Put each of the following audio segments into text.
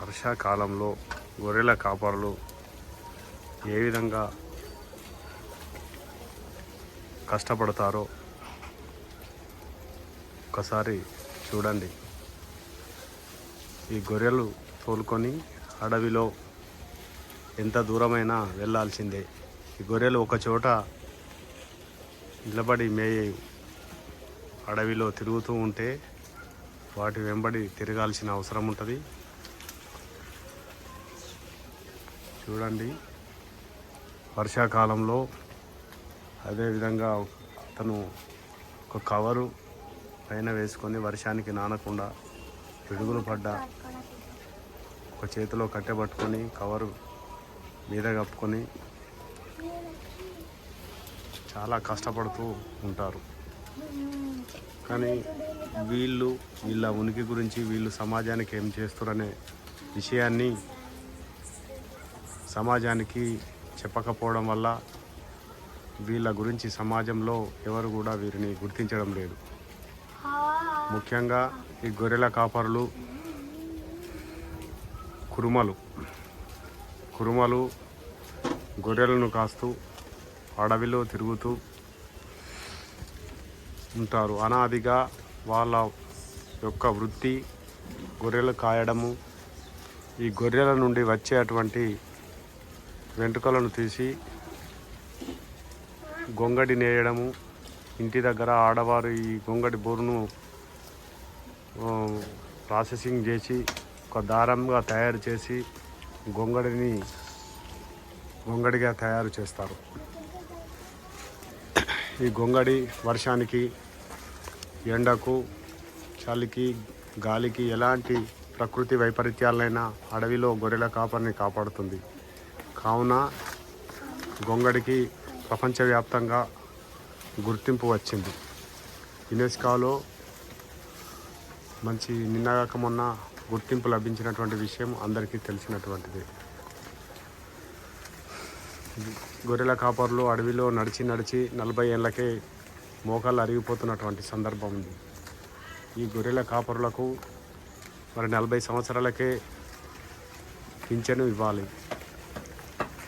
వర్షాకాలంలో గొర్రెల కాపరులు ఏ విధంగా కష్టపడతారో ఒకసారి చూడండి. ఈ గొర్రెలు తోలుకొని అడవిలో ఎంత దూరమైనా వెళ్ళాల్సిందే ఈ గొర్రెలు ఒక చోట నిలబడి మేయ అడవిలో తిరుగుతూ ఉంటే వాటి వెంబడి తిరగాల్సిన అవసరం ఉంటుంది. చూడండి. వర్షాకాలంలో అదేవిధంగా అతను ఒక కవరు పైన వేసుకొని వర్షానికి నానకుండా పిడుగులు పడ్డ ఒక చేతిలో కట్టె పట్టుకొని కవరు మీద కప్పుకొని చాలా కష్టపడుతూ ఉంటారు. కానీ వీళ్ళు వీళ్ళ ఉనికి గురించి వీళ్ళు సమాజానికి ఏం చేస్తారనే విషయాన్ని సమాజానికి చెప్పకపోవడం వల్ల వీళ్ళ గురించి సమాజంలో ఎవరు కూడా వీరిని గుర్తించడం లేదు. ముఖ్యంగా ఈ గొర్రెల కాపరులు కురుమలు. కురుమలు గొర్రెలను కాస్తూ అడవిలో తిరుగుతూ ఉంటారు. అనాదిగా వాళ్ళ యొక్క వృత్తి గొర్రెలు కాయడము ఈ గొర్రెల నుండి వచ్చేటువంటి వెంట్రుకలను తీసి గొంగడి నేయడము ఇంటి దగ్గర ఆడవారు ఈ గొంగడి బోరును ప్రాసెసింగ్ చేసి ఒక దారంగా తయారు చేసి గొంగడిని గొంగడిగా తయారు చేస్తారు. ఈ గొంగడి వర్షానికి ఎండకు చలికి గాలికి ఎలాంటి ప్రకృతి వైపరీత్యాలైనా అడవిలో గొర్రెల కాపరిని కాపాడుతుంది. కావున గొంగడికి ప్రపంచవ్యాప్తంగా గుర్తింపు వచ్చింది. యునెస్కాలో మంచి నిన్నగాక మొన్న గుర్తింపు లభించినటువంటి విషయం అందరికీ తెలిసినటువంటిది. గొర్రెల కాపర్లు అడవిలో నడిచి నడిచి నలభై ఏళ్ళకే మోకాళ్ళు అరిగిపోతున్నటువంటి సందర్భం ఉంది. ఈ గొర్రెల కాపరులకు మరి నలభై సంవత్సరాలకే పింఛను ఇవ్వాలి.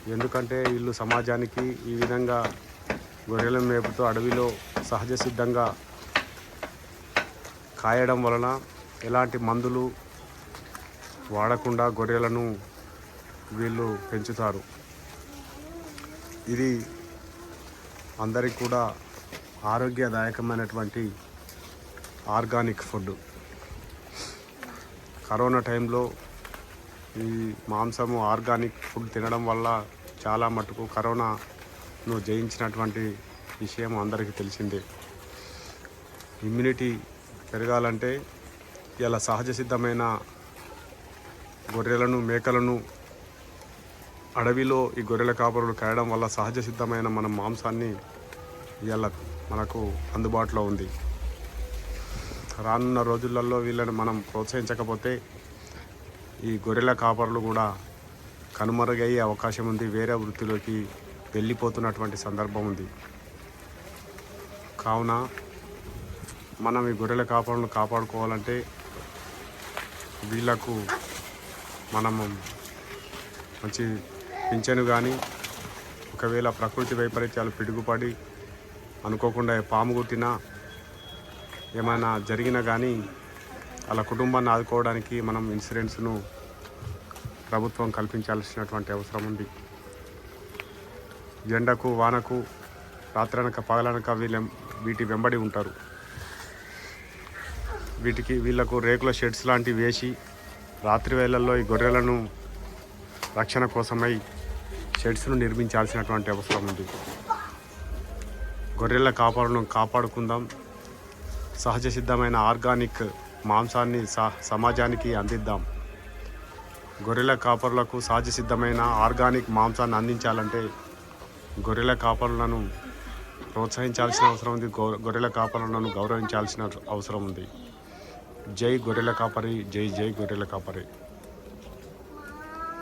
ఎందుకంటే వీళ్ళు సమాజానికి ఈ విధంగా గొర్రెల మేపుతో అడవిలో సహజ సిద్ధంగా కాయడం వలన ఎలాంటి మందులు వాడకుండా గొర్రెలను వీళ్ళు పెంచుతారు. ఇది అందరికి కూడా ఆరోగ్యదాయకమైనటువంటి ఆర్గానిక్ ఫుడ్. కరోనా టైంలో ఈ మాంసము ఆర్గానిక్ ఫుడ్ తినడం వల్ల చాలా మటుకు కరోనాను జయించినటువంటి విషయం అందరికీ తెలిసిందే. ఇమ్యూనిటీ పెరగాలంటే ఇలా సహజ సిద్ధమైన గొర్రెలను మేకలను అడవిలో ఈ గొర్రెల కాపరులు కాయడం వల్ల సహజ సిద్ధమైన మన మాంసాన్ని ఇలా మనకు అందుబాటులో ఉంది. రానున్న రోజులలో వీళ్ళని మనం ప్రోత్సహించకపోతే ఈ గొర్రెల కాపరులు కూడా కనుమరుగయ్యే అవకాశం ఉంది. వేరే వృత్తిలోకి వెళ్ళిపోతున్నటువంటి సందర్భం ఉంది. కావున మనం ఈ గొర్రెల కాపరులను కాపాడుకోవాలంటే వీళ్ళకు మనము మంచి పింఛను కానీ ఒకవేళ ప్రకృతి వైపరీత్యాలు పిడుగుపడి అనుకోకుండా పాము కొట్టినా ఏమైనా జరిగినా కానీ వాళ్ళ కుటుంబాన్ని ఆదుకోవడానికి మనం ఇన్సూరెన్స్ను ప్రభుత్వం కల్పించాల్సినటువంటి అవసరం ఉంది. ఎండకు వానకు రాత్రనక పగలనక వీళ్ళ వీటి వెంబడి ఉంటారు. వీటికి వీళ్ళకు రేకుల షెడ్స్ లాంటివి వేసి రాత్రి వేళల్లో ఈ గొర్రెలను రక్షణ కోసమై షెడ్స్ను నిర్మించాల్సినటువంటి అవసరం ఉంది. గొర్రెల కాపాడును కాపాడుకుందాం. సహజ సిద్ధమైన ఆర్గానిక్ మాంసాన్ని స- సమాజానికి అందిద్దాం. గొర్రెల కాపరులకు సహజ సిద్ధమైన ఆర్గానిక్ మాంసాన్ని అందించాలంటే గొర్రెల కాపరులను ప్రోత్సహించాల్సిన అవసరం ఉంది. గో గొర్రెల కాపరులను గౌరవించాల్సిన అవసరం ఉంది. జై గొర్రెల కాపరి జై జై గొర్రెల కాపరి.